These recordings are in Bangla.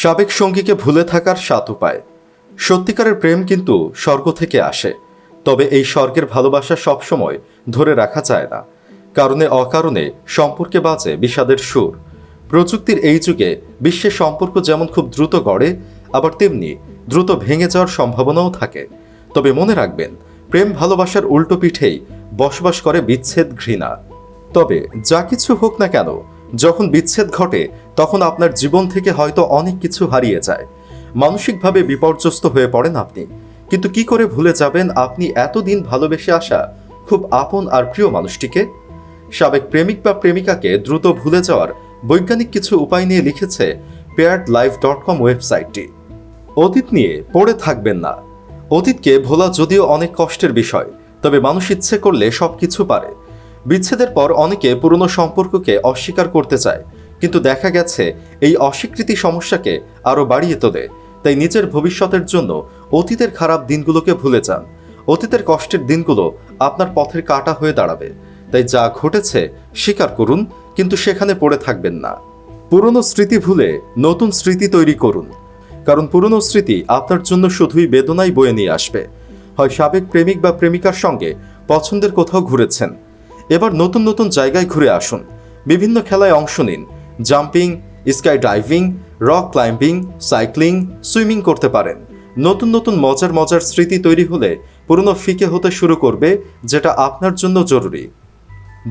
সাবেক সঙ্গীকে ভুলে থাকার সাত উপায়। সত্যিকারের প্রেম কিন্তু স্বর্গ থেকে আসে। তবে এই স্বর্গের ভালোবাসা সবসময় ধরে রাখা যায় না। কারণে অকারণে সম্পর্কে বাঁচে বিষাদের সুর। প্রযুক্তির এই যুগে বিশ্বের সম্পর্ক যেমন খুব দ্রুত গড়ে, আবার তেমনি দ্রুত ভেঙে যাওয়ার সম্ভাবনাও থাকে। তবে মনে রাখবেন, প্রেম ভালোবাসার উল্টো পিঠেই বসবাস করে বিচ্ছেদ ঘৃণা। তবে যা কিছু হোক না কেন যখন বিচ্ছেদ ঘটে, তখন আপনার জীবন থেকে হয়তো অনেক কিছু হারিয়ে যায়। মানসিকভাবে বিপর্যস্ত হয়ে পড়েন আপনি। কিন্তু কি করে ভুলে যাবেন আপনি এতদিন ভালোবেসে আসা খুব আপন আর প্রিয় মানুষটিকে? সাবেক প্রেমিক বা প্রেমিকাকে দ্রুত ভুলে যাওয়ার বৈজ্ঞানিক কিছু উপায় নিয়ে লিখেছে পেয়ার্ড লাইফ ডট কম ওয়েবসাইটটি। অতীত নিয়ে পড়ে থাকবেন না। অতীতকে ভোলা যদিও অনেক কষ্টের বিষয়, তবে মানুষ ইচ্ছে করলে সব কিছু পারে। বিচ্ছেদের পর অনেকে পুরনো সম্পর্ককে অস্বীকার করতে চায়। কিন্তু দেখা গেছে, এই অস্বীকৃতি সমস্যাকে আরও বাড়িয়ে তোলে। তাই নিজের ভবিষ্যতের জন্য অতীতের খারাপ দিনগুলোকে ভুলে যান। অতীতের কষ্টের দিনগুলো আপনার পথের কাটা হয়ে দাঁড়াবে। তাই যা ঘটেছে, স্বীকার করুন, কিন্তু সেখানে পড়ে থাকবেন না। পুরনো স্মৃতি ভুলে নতুন স্মৃতি তৈরি করুন। কারণ পুরনো স্মৃতি আপনার জন্য শুধুই বেদনাই বয়ে নিয়ে আসবে। হয় সাবেক প্রেমিক বা প্রেমিকার সঙ্গে পছন্দের কোথাও ঘুরেছেন। এবার নতুন নতুন জায়গায় ঘুরে আসুন। বিভিন্ন খেলায় অংশ নিন। Jumping sky diving rock climbing, cycling, swimming করতে পারেন। নতুন নতুন মজার মজার স্মৃতি তৈরি হলে পুরনো ফিকে হতে শুরু করবে, যেটা আপনার জন্য জরুরি।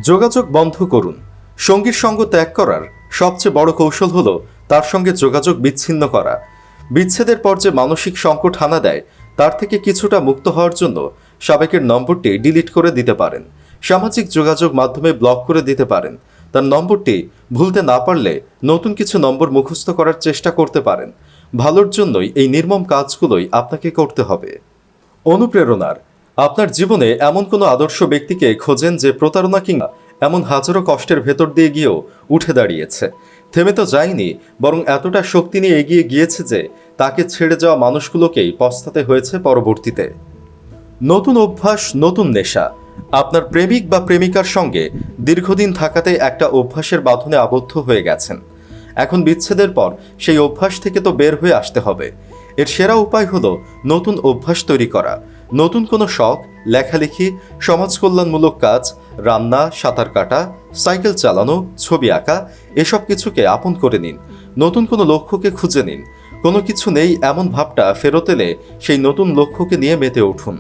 যোগাযোগ বন্ধ করুন। সঙ্গীর সঙ্গ ত্যাগ করার সবচেয়ে বড় কৌশল হলো তার সঙ্গে যোগাযোগ বিচ্ছিন্ন করা। বিচ্ছেদের পর যে মানসিক সংকট হানা দেয়, তার থেকে কিছুটা মুক্ত হওয়ার জন্য সাবেকের নম্বরটি ডিলিট করে দিতে পারেন। সামাজিক যোগাযোগ মাধ্যমে ব্লক করে দিতে পারেন। তার নম্বরটি ভুলতে না পারলে নতুন কিছু নম্বর মুখস্থ করার চেষ্টা করতে পারেন। ভালোর জন্যই এই নির্মম কাজগুলোই আপনাকে করতে হবে। অনুপ্রেরণার, আপনার জীবনে এমন কোনো আদর্শ ব্যক্তিকে খোঁজেন যে প্রতারণা কিংবা এমন হাজারো কষ্টের ভেতর দিয়ে গিয়েও উঠে দাঁড়িয়েছে। থেমে তো যায়নি, বরং এতটা শক্তি নিয়ে এগিয়ে গিয়েছে যে তাকে ছেড়ে যাওয়া মানুষগুলোকেই পস্তাতে হয়েছে পরবর্তীতে। নতুন অভ্যাস, নতুন নেশা আপনার প্রেমিক বা প্রেমিকার সঙ্গে দীর্ঘদিন থাকাতে একটা অভ্যাসের বাঁধনে আবদ্ধ হয়ে গেছেন। এখন বিচ্ছেদের পর সেই অভ্যাস থেকে তো বের হয়ে আসতে হবে। এর সেরা উপায় হলো নতুন অভ্যাস তৈরি করা। নতুন কোনো শখ, লেখালেখি সমাজ কল্যাণমূলক কাজ, রান্না, সাঁতার কাটা, সাইকেল চালানো, ছবি আঁকা, এসব কিছুকে আপন করে নিন। নতুন কোনো লক্ষ্যকে খুঁজে নিন। কোনো কিছু নেই এমন ভাবটা ফেরত এলে সেই নতুন লক্ষ্যকে নিয়ে মেতে উঠুন।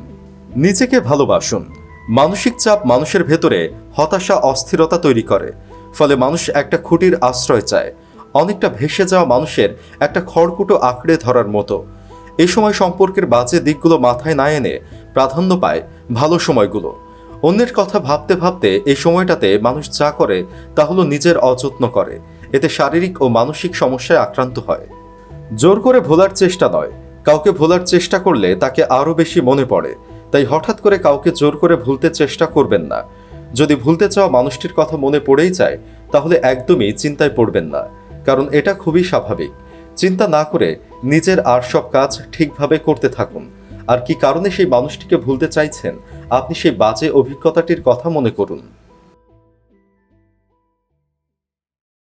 নিজেকে ভালোবাসুন। মানসিক চাপ মানুষের ভেতরে হতাশা, অস্থিরতা তৈরি করে। ফলে মানুষ একটা খুঁটির আশ্রয় চায়। অনেকটা ভেসে যাওয়া মানুষের একটা খড়কুটো আঁকড়ে ধরার মতো। এই সময় সম্পর্কের বাজে দিকগুলো মাথায় না এনে প্রাধান্য পায় ভালো সময়গুলো। অন্যের কথা ভাবতে ভাবতে এই সময়টাতে মানুষ যা করে তা হলো নিজের অযত্ন করে। এতে শারীরিক ও মানসিক সমস্যায় আক্রান্ত হয়। জোর করে ভোলার চেষ্টা নয়। কাউকে ভোলার চেষ্টা করলে তাকে আরও বেশি মনে পড়ে। তাই হঠাৎ করে কাউকে জোর করে ভুলতে চেষ্টা করবেন না। যদি ভুলতে চাওয়া মানুষটির কথা মনে পড়েই যায়, তাহলে একদমই চিন্তায় পড়বেন না, কারণ এটা খুবই স্বাভাবিক। চিন্তা না করে নিজের আর সব কাজ ঠিকভাবে করতে থাকুন। আর কি কারণে সেই মানুষটিকে ভুলতে চাইছেন, আপনি সেই বাজে অভিজ্ঞতাটির কথা মনে করুন।